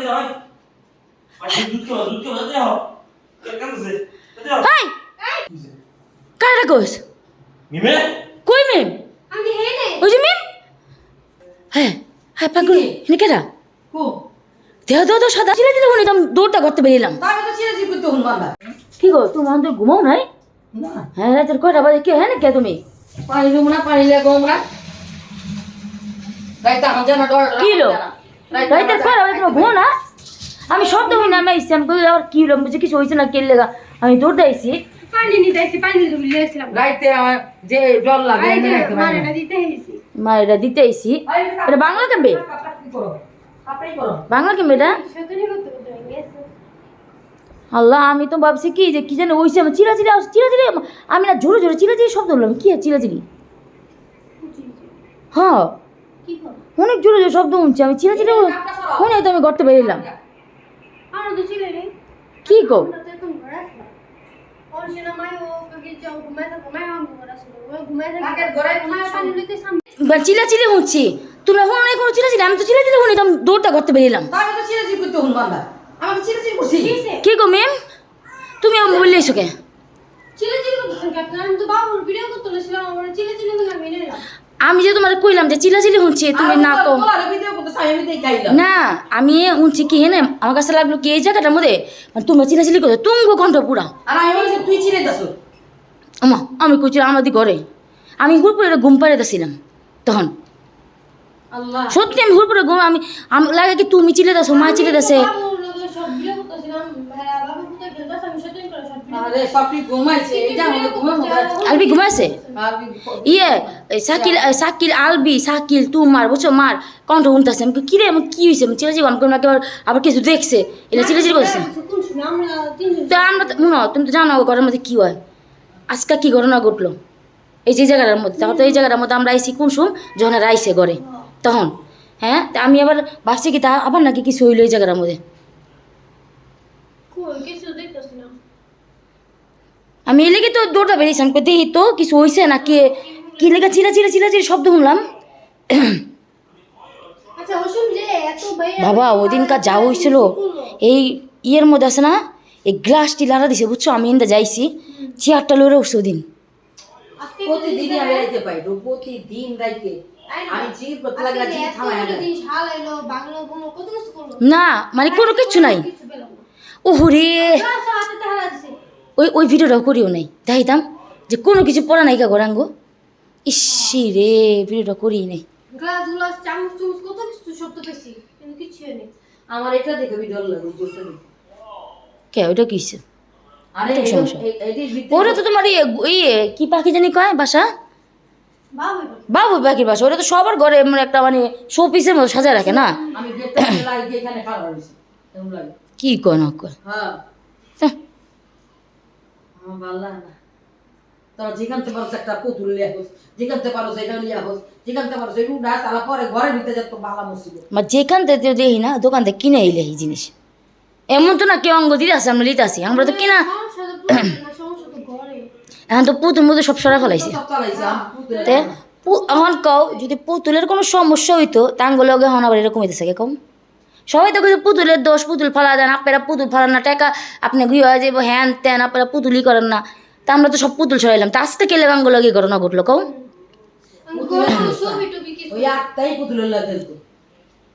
দিও হয়। আর দুধ কেউ দুধ কেউ দিও কেন সে হাই! কারা মিমে? কই মেম? আমি হে নে ওই যে মেম? হ্যাঁ হ্যাঁ পাগল এনে কেরা কো? দেহ দেহ তো সাদা। ছিলে দিলে উনি তো আমি দৌড়টা করতে বেরিলাম। তাকে তো হুন বান্দা। কি গো তোমার তো ঘুমাও নাই? না। হ্যাঁ রাতের কয়টা বাজে? কে হ্যাঁ না কে তুমি? পানি দেবো না পানি লেগো আমরা রাইতে আমার জানা ডর কি হলো রাতের কয়টা বাজে? তোমার ঘুমো না? আমি শব্দ হই না আমি আইসি আমি কই আবার কি হলো বুঝে কিছু হয়েছে না কে লেগা? আমি দৌড়তে আইসি পানি নিতে আইছি পানি রাইতে যে ডর লাগে আমি না। দিতে আইছি। মা এটা দিতে আইসি এটা বাংলা কেমবে। বাংলা কেমবে এটা? আল্লাহ আমি তো ভাবছি কি যে কি জানি ওইসে আমার চিরা চিরা চিরা চিরা আমি না জোরে জোরে চিরা চিরা শব্দ হলাম। কি আর চিরা হ্যাঁ। অনেক জোরে জোরে শব্দ শুনছি আমি চিরা চিরা মনে হয় তো আমি গড়তে আর ছিল রে কি গো? আমরা তো এখন ঘরে আসলাম ওর সিনা মাই ও কগে যাও ঘুমাই থাকো মাই আম ঘরে আসলো ও ঘুমাই থাকো তাকে ঘরে মাই কিছু- পানি লইতে সামনে। বা চিলা চিলি হচ্ছি। এখন অনেক কোনো চিলা আমি তো চিলা চিলি আমি দৌড়টা করতে হুন করছি কি গো ম্যাম তুমি আমার মোবাইল এসো কে? চিলে চিলে করতেছেন ক্যাপ্টেন আমি তো বাবুর ভিডিও করতে আমার চিলে চিলে কিন্তু আমি যে তোমার কইলাম যে চিলা চিলি শুনছি তুমি না কো না আমি শুনছি কি হ্যাঁ আমার কাছে লাগল কি এই জায়গাটার মধ্যে মানে তোমরা চিলা চিলি করছ তুঙ্গ কণ্ঠ পুরা। তুই দাসো আমা আমি কইছি আমাদের ঘরে। আমি হুড়পুরে ঘুম পাড়ে দিছিলাম তখন। আল্লাহ। সত্যি আমি হুড়পুরে ঘুম আমি আমি লাগে কি তুমি চিলে দাসো মা চিলে দাসে বাবুর লগে সব ভিডিও করতেছিলাম বাবু কোথায় গেলতাস আমি সত্যি করে সব ভিডিও আরে সবটি ঘুমাইছে এই যে আমাদের ঘুমাবো আলবি ঘুমাইছে? ইয়ে সাকিল সাকিল আলবি সাকিল তুমার বুঝছ? মার কণ্ঠ শুনতেছে। আমি কই, কি রে আমার কি হয়েছে আমি চিলে চিলি আমি কোনো আবার আবার কিছু দেখছে? এটা চিলে করছে। তো আমরা তো শুনো তুমি তো জানো ঘরের মধ্যে কি হয়। আজকে কি ঘটনা ঘটলো? এই যে জায়গাটার মধ্যে তারপর তো এই জায়গাটার মধ্যে আমরা আইসি কোন সুম যখন আইসে ঘরে তখন হ্যাঁ? তা আমি আবার ভাবছি কি তা আবার নাকি কিছু হইল এই জায়গাটার মধ্যে? কিছু দেখতেছি না। আমি এই লেগে তো দৌড়টা বেরিয়েছি আমি দেখি তো কিছু হয়েছে না কে কি লেগে চিলা চিলা চিলা চিলা শব্দ শুনলাম? আচ্ছা বাবা ওই দিনকার যা হয়েছিল এই ইয়ের মধ্যে আছে না এই গ্লাসটি লাড়া দিছে বুঝছ? আমি এনতে যাইছি চেয়ারটা লড়ে উঠছে ওদিন প্রতিদিনই আমি রাইতে পাই প্রতিদিন রাইতে না এলো কোনো কিছু মানে কোনো কিচ্ছু নাই। কিছু পেলাম না। ওহরে ওই ওই ভিডিওটাও করিও নাই। দেখাইতাম যে কোনো কিছু পড়া নাই কা গরাঙ্গ ইসি রে ভিডিওটা করি নাই। গ্লাস গ্লাস চামচ চামচ কত কিছু শব্দ পেয়েছি কিন্তু কিছু নেই আমার এটা দেখে আমি ডর লাগে জোরটা নেই কে আরে সমস্যা। ওটা তো তোমার ইয়ে ইয়ে কি পাখি জানি কয় বাসা? বাবু বাবু পাখির বাসা ওটা তো সবার ঘরে মানে একটা মানে শো পিসের মতো সাজায় রাখে না? কি কয় না কয়? হ্যাঁ, আমার ভালো লাগে না। তোরা যেখানতে পারো একটা পুতুল লিয়া হোস যেখানতে পারো সেটা লিয়া হোস যেখানতে পারো সেটা উঠা তালা পরে ঘরে ভিতরে যত বালা মুসিবত। মা যেখান থেকে দেখি না দোকান থেকে কিনে এলে এই জিনিস। এমন তো না কেউ অঙ্গ দিতে আসে আমরা লিতে আসি। আমরা তো কিনা এখন তো পুতুল মধ্যে সব সরা ফেলাইছে। এখন কও যদি পুতুলের কোনো সমস্যা হইতো তাঙ্গলগে হন আবার এরকম হইতেছে কম? সবাই তো পুতুলের দোষ পুতুল ফালা দেন আপনারা পুতুল ফালান না টাকা আপনি গুই হয়ে যাব হ্যান ত্যান আপনারা পুতুলই করেন না। তা আমরা তো সব পুতুল সরাইলাম তা আসতে কেলে গাঙ্গলগে ঘটনা ঘটলো খেলতো।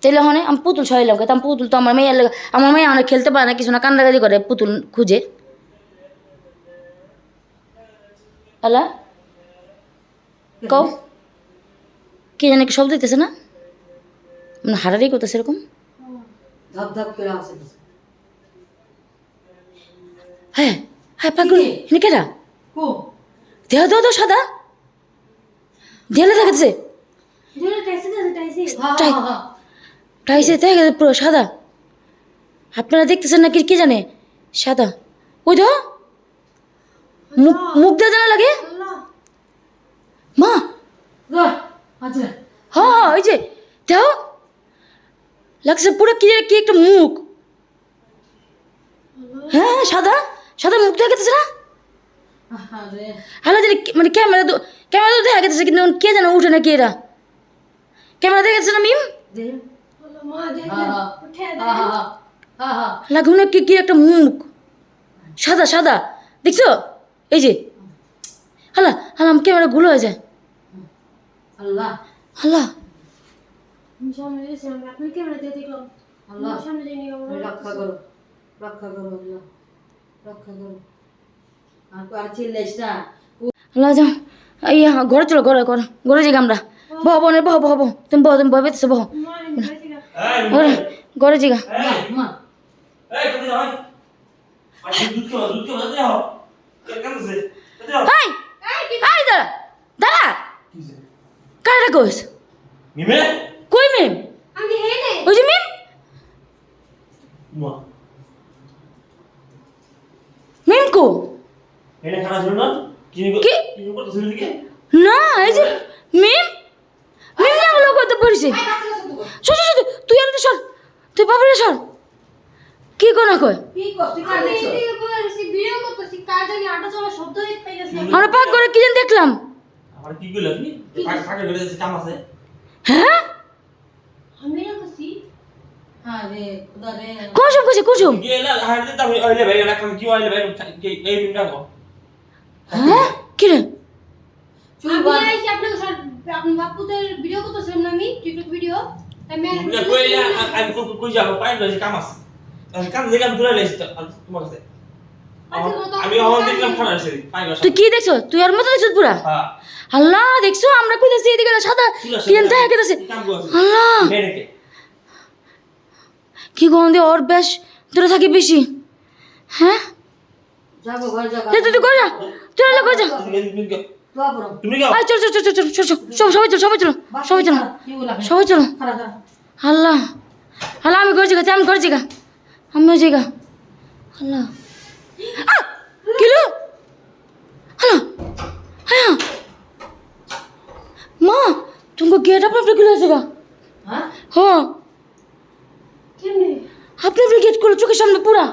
তাইলে হনে আমি পুতুল সরাইলাম কে? পুতুল তো আমার মেয়ের আমার মেয়ে অনেক খেলতে পারে না কিছু না কান্দাকাজি করে পুতুল খুঁজে। আলা? কও? কে জানে কি শব্দ দিতেছে না? মানে হারারি করতেছে এরকম। ধাপ ধাপ করে আসে হ্যাঁ হ্যাঁ পাগল কি? এনে কেটা কো? দেহ দেহ তো সাদা? দেহলে টাইসে দেখে পুরো সাদা। আপনারা দেখতেছেন নাকি কি জানে? সাদা। ওই তো মুখ মুখ দিয়ে জানা লাগে? মা! আচ্ছা। হ্যাঁ হ্যাঁ, ওই যে দেহ? লাগছে পুরো কি কি একটা মুখ? হ্যাঁ হ্যাঁ, সাদা? সাদা মুখ দেখা গেছে না? আরে হ্যালো কি- মানে ক্যামেরা তো ক্যামেরা তো দেখা গেছে কিন্তু কে জানো উঠে নাকি এরা? ক্যামেরা দেখা গেছে না মিম? লাগুন কি কি একটা মুখ? সাদা সাদা। দেখছ? এই যে। হালা হালা আমার ক্যামেরা গুলো হয়ে যায়। আল্লাহ। আমি সামনে গেছিলাম আপনি ক্যামেরা দিয়ে দেখলাম আল্লাহ সামনে তুমি রক্ষা করো রক্ষা করো আল্লাহ রক্ষা করো আর আর চিল্লাইস না হালা যাও এই হ্যাঁ, ঘরে চলো ঘরে ঘরে ঘরে যাই আমরা বহ বহ বহ বহ বহ তুমি বহ তুমি বহ বেতেছো বহ ঘরে ঘরে যাই হাই হাই দাঁড়া। দাঁড়া কারা কইস? মিমে? কই মেম? আমি হে নে ওই যে মেম? মা মেম কো? এনে খারাপ ছিল না? কি কি? কি করতেছিল দিকে? না এই যে মেম? মেম না হলো কত পড়ছে? সর সর। তুই আর সর। তুই বাবারে সর? কি কোনা জানি গেছি। আমরা পাক করে কি যেন দেখলাম। আমার কি কইলা তুমি পাক পাকে করে কাম আছে। হ্যাঁ আমি না করছি হ্যাঁ রে খুদা রে কুসুম কুসি কুসুম গেলা হাড় দিতে আমি ওইলে ভাই না কি ওইলে ভাই এই মিমটা কো হ্যাঁ? কি রে? আমি ভিডিও করতেছিলাম না টিকটক ভিডিও কই যাব? কাম আছে। তুই কি দেখছ? তুই আর মতো দেখছ পুরা? হ্যাঁ। আল্লাহ দেখছ? আমরা কইতাছি এদিকে সাদা কি যেন দেখা গেছে আল্লাহ। মেরেকে কি গন্ধে ওর বেশ দূরে থাকি বেশি। হ্যাঁ? যাব ঘর যাব। তুই তুই করে যা। তুই হলে করে যা। দোয়া করো তুমি গাও আয় চল চল চল চল চল চল চল সবাই চল সবাই চলো সবাই চলো কি বলা সবাই চলো। খারাপ খারাপ আল্লাহ আল্লাহ আমি করছি গা আমি করছি গা। আমিও যাই আল্লাহ। কিলো আল্লাহ হ্যাঁ মা তোমাকে গেট আপনি আপনি খুলে আছে গা। হ্যাঁ? হ্যাঁ। আপনি আপনি গেট করল চোখের সামনে পুরা।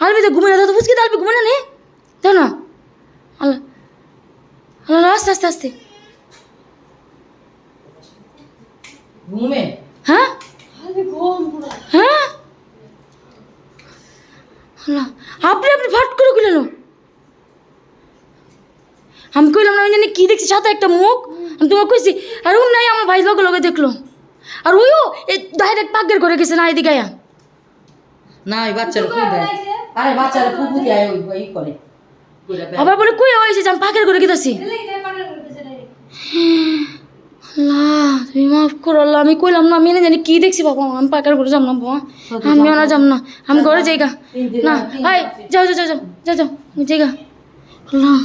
আলবি তো না দাও বুঝকি আলবি ঘুমে না নে। দাও না। আল্লাহ আল্লাহ আস্তে আস্তে আস্তে। ঘুমে? হ্যাঁ? ঘুম হ্যাঁ? আপনি আপনি ফাট করে খুলে আমি কইলাম না আমি জানি কি দেখছি সাথে একটা মুখ। আমি তোমাকে কইছি আর ও নাই আমার ভাই লগে লগে দেখল। আর ওইও এই ডাইরেক্ট পাকের করে গেছে না এদিকে আয়া। না ওই বাচ্চারা ফুল দেয় আরে বাচ্চার ফুল দেয় ওই ওই করে আবার বলে কই হয়েছে পাকের করে আল্লাহ তুমি মাফ করো আল্লাহ আমি কইলাম না আমি না জানি কি দেখছি বাবা আমি পাকের ঘরে যাম না বাবা আমি না যাম না আমি ঘরে যাই গা তিন দিন না হাই। যাও যাও যাও যাও যাও যাও যাই গা আল্লাহ